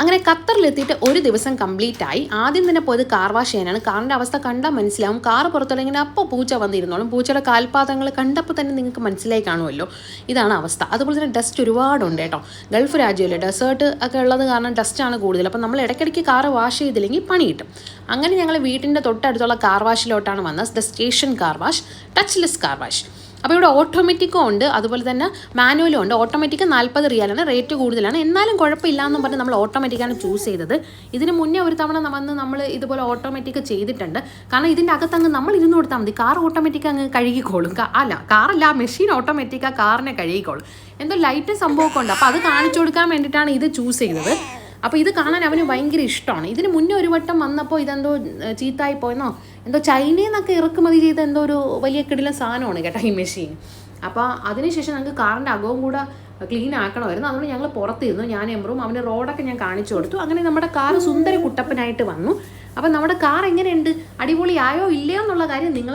അങ്ങനെ ഖത്തറിലെത്തിയിട്ട് ഒരു ദിവസം കംപ്ലീറ്റ് ആയി ആദ്യം തന്നെ പോയത് കാർ വാഷ് ചെയ്യാനാണ്. കാറിന്റെ അവസ്ഥ കണ്ടാൽ മനസ്സിലാവും. കാർ പുറത്തുള്ള അപ്പോൾ പൂച്ച വന്നിരുന്നോളും. പൂച്ചയുടെ കാൽപാദങ്ങൾ കണ്ടപ്പോൾ തന്നെ നിങ്ങൾക്ക് മനസ്സിലായി കാണുമല്ലോ. ഇതാണ് അവസ്ഥ. അതുപോലെ തന്നെ ഡസ്റ്റ് ഒരുപാടുണ്ട് കേട്ടോ. ഗൾഫ് രാജ്യമല്ലേ ഡെസേർട്ട് ഒക്കെ ഉള്ളത് കാരണം ഡസ്റ്റാണ് കൂടുതൽ. അപ്പോൾ നമ്മൾ ഇടയ്ക്കിടയ്ക്ക് കാർ വാഷ് ചെയ്തില്ലെങ്കിൽ പണി കിട്ടും. അങ്ങനെ ഞങ്ങൾ വീട്ടിന്റെ തൊട്ടടുത്തുള്ള കാർ വാഷിലോട്ടാണ് വന്നത്. The station car wash touchless car wash അപ്പോൾ ഇവിടെ ഓട്ടോമാറ്റിക്കും ഉണ്ട്. അതുപോലെ തന്നെ മാനുവലും ഉണ്ട്. ഓട്ടോമാറ്റിക് നാൽപ്പത് റിയാലാണ് റേറ്റ് കൂടുതലാണ്. എന്നാലും കുഴപ്പമില്ല എന്നും പറഞ്ഞ് നമ്മൾ ഓട്ടോമാറ്റിക്കാണ് ചൂസ് ചെയ്തത്. ഇതിന് മുന്നേ ഒരു തവണ വന്ന് നമ്മൾ ഇതുപോലെ ഓട്ടോമാറ്റിക് ചെയ്തിട്ടുണ്ട്. കാരണം ഇതിന്റെ അകത്തങ്ങ് നമ്മൾ ഇരുന്ന് കൊടുത്താൽ മതി. കാർ ഓട്ടോമാറ്റിക് അങ്ങ് കഴുകിക്കോളും. അല്ല കാറല്ല മെഷീൻ ഓട്ടോമാറ്റിക്കാണ് കാറിനെ കഴുകിക്കോളും. എന്തോ ലൈറ്റ് സംഭവമൊക്കെ ഉണ്ട്. അപ്പോൾ അത് കാണിച്ചു കൊടുക്കാൻ വേണ്ടിയിട്ടാണ് ഇത് ചൂസ് ചെയ്തത്. അപ്പോൾ ഇത് കാണാൻ അവന് ഭയങ്കര ഇഷ്ടമാണ്. ഇതിന് മുന്നേ ഒരു വട്ടം വന്നപ്പോൾ ഇതെന്തോ ചീത്തായി പോയെന്നോ എന്തോ ചൈനയിൽ നിന്നൊക്കെ ഇറക്കുമതി ചെയ്ത എന്തോ ഒരു വലിയ കിടിലൻ സാധനമാണ് കേട്ടോ ഈ മെഷീൻ അപ്പോൾ അതിനുശേഷം ഞങ്ങൾക്ക് കാറിന്റെ അകവും കൂടെ ക്ലീൻ ആക്കണമായിരുന്നു. അതുകൊണ്ട് ഞങ്ങൾ പുറത്തിരുന്നു. ഞാൻ എമ്പറും അവന് റോഡൊക്കെ ഞാൻ കാണിച്ചു കൊടുത്തു. അങ്ങനെ നമ്മുടെ കാർ സുന്ദര കുട്ടപ്പനായിട്ട് വന്നു. അപ്പം നമ്മുടെ കാർ എങ്ങനെയുണ്ട്? അടിപൊളിയായോ ഇല്ലയോ എന്നുള്ള കാര്യം നിങ്ങൾ